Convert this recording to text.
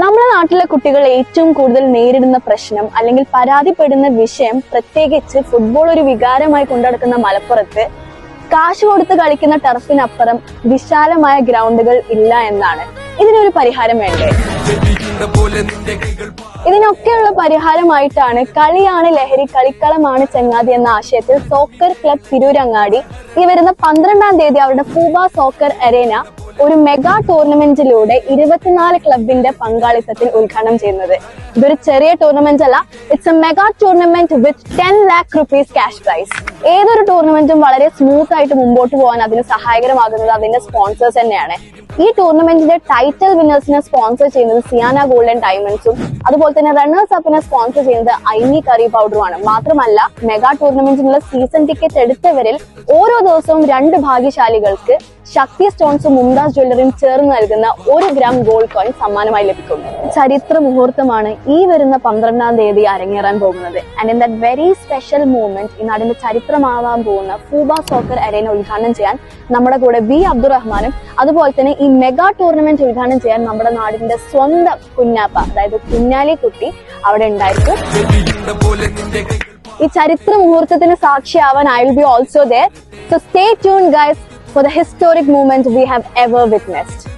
നമ്മുടെ നാട്ടിലെ കുട്ടികൾ ഏറ്റവും കൂടുതൽ നേരിടുന്ന പ്രശ്നം അല്ലെങ്കിൽ പരാതിപ്പെടുന്ന വിഷയം പ്രത്യേകിച്ച് ഫുട്ബോൾ ഒരു വികാരമായി കൊണ്ടുനടക്കുന്ന മലപ്പുറത്ത് കാശ് കൊടുത്ത് കളിക്കുന്ന ടർഫിനപ്പുറം വിശാലമായ ഗ്രൗണ്ടുകൾ ഇല്ല എന്നാണ്. ഇതിനൊരു പരിഹാരം വേണ്ടേ? ഇതിനൊക്കെയുള്ള പരിഹാരമായിട്ടാണ് കളിയാണ് ലഹരി കളിക്കളമാണ് ചങ്ങാതി എന്ന ആശയത്തിൽ സോക്കർ ക്ലബ് തിരൂരങ്ങാടി. ഈ വരുന്ന പന്ത്രണ്ടാം തീയതി അവരുടെ ഫൂബ സോക്കർ അരേന ഒരു മെഗാ ടൂർണമെന്റിലൂടെ ഇരുപത്തിനാല് ക്ലബിന്റെ പങ്കാളിത്തത്തിൽ ഉദ്ഘാടനം ചെയ്യുന്നത്. ഇതൊരു ചെറിയ ടൂർണമെന്റ് അല്ല it's a mega tournament with ten lakh rupees cash prize ഏതൊരു ടൂർണമെന്റും വളരെ സ്മൂത്ത് ആയിട്ട് മുമ്പോട്ട് പോകാൻ അതിന് സഹായകരമാകുന്നത് അതിന്റെ സ്പോൺസേഴ്സ് തന്നെയാണ്. ഈ ടൂർണമെന്റിന്റെ ടൈറ്റിൽ വിന്നേഴ്സിനെ സ്പോൺസർ ചെയ്യുന്നത് സിയാന ഗോൾഡൻ ഡയമണ്ട്സും അതുപോലെ തന്നെ റണ്ണേഴ്സ് അപ്പിനെ സ്പോൺസർ ചെയ്യുന്നത് ഐനി കറി പൗഡറുമാണ് മാത്രമല്ല മെഗാ ടൂർണമെന്റിനുള്ള സീസൺ ടിക്കറ്റ് എടുത്തവരിൽ ഓരോ ദിവസവും രണ്ട് ഭാഗ്യശാലികൾക്ക് ശക്തി സ്റ്റോൺസും മുംതാസ് ജ്വല്ലറിയും ചേർന്ന് നൽകുന്ന ഒരു ഗ്രാം ഗോൾഡ് കോയിൻ സമ്മാനമായി ലഭിക്കും ചരിത്ര മുഹൂർത്തമാണ് ഈ വരുന്ന പന്ത്രണ്ടാം തീയതി അരങ്ങേറാൻ പോകുന്നത്. And in that very special movement ഈ നാടിന്റെ ചരിത്രമാവാൻ പോകുന്ന ഫൂബ സോക്കർ അരേന ഉദ്ഘാടനം ചെയ്യാൻ നമ്മുടെ കൂടെ ബി അബ്ദുറഹ്മാനും അതുപോലെ തന്നെ ഈ മെഗാ ടൂർണമെന്റ് ഉദ്ഘാടനം ചെയ്യാൻ നമ്മുടെ നാടിന്റെ സ്വന്തം കുഞ്ഞാപ്പ അതായത് കുഞ്ഞാലി കുട്ടി അവിടെ ഉണ്ടായിരിക്കും. ഈ ചരിത്ര മുഹൂർത്തത്തിന് സാക്ഷിയാവാൻ I will be also there so stay tune guys for the historic moment we have ever witnessed.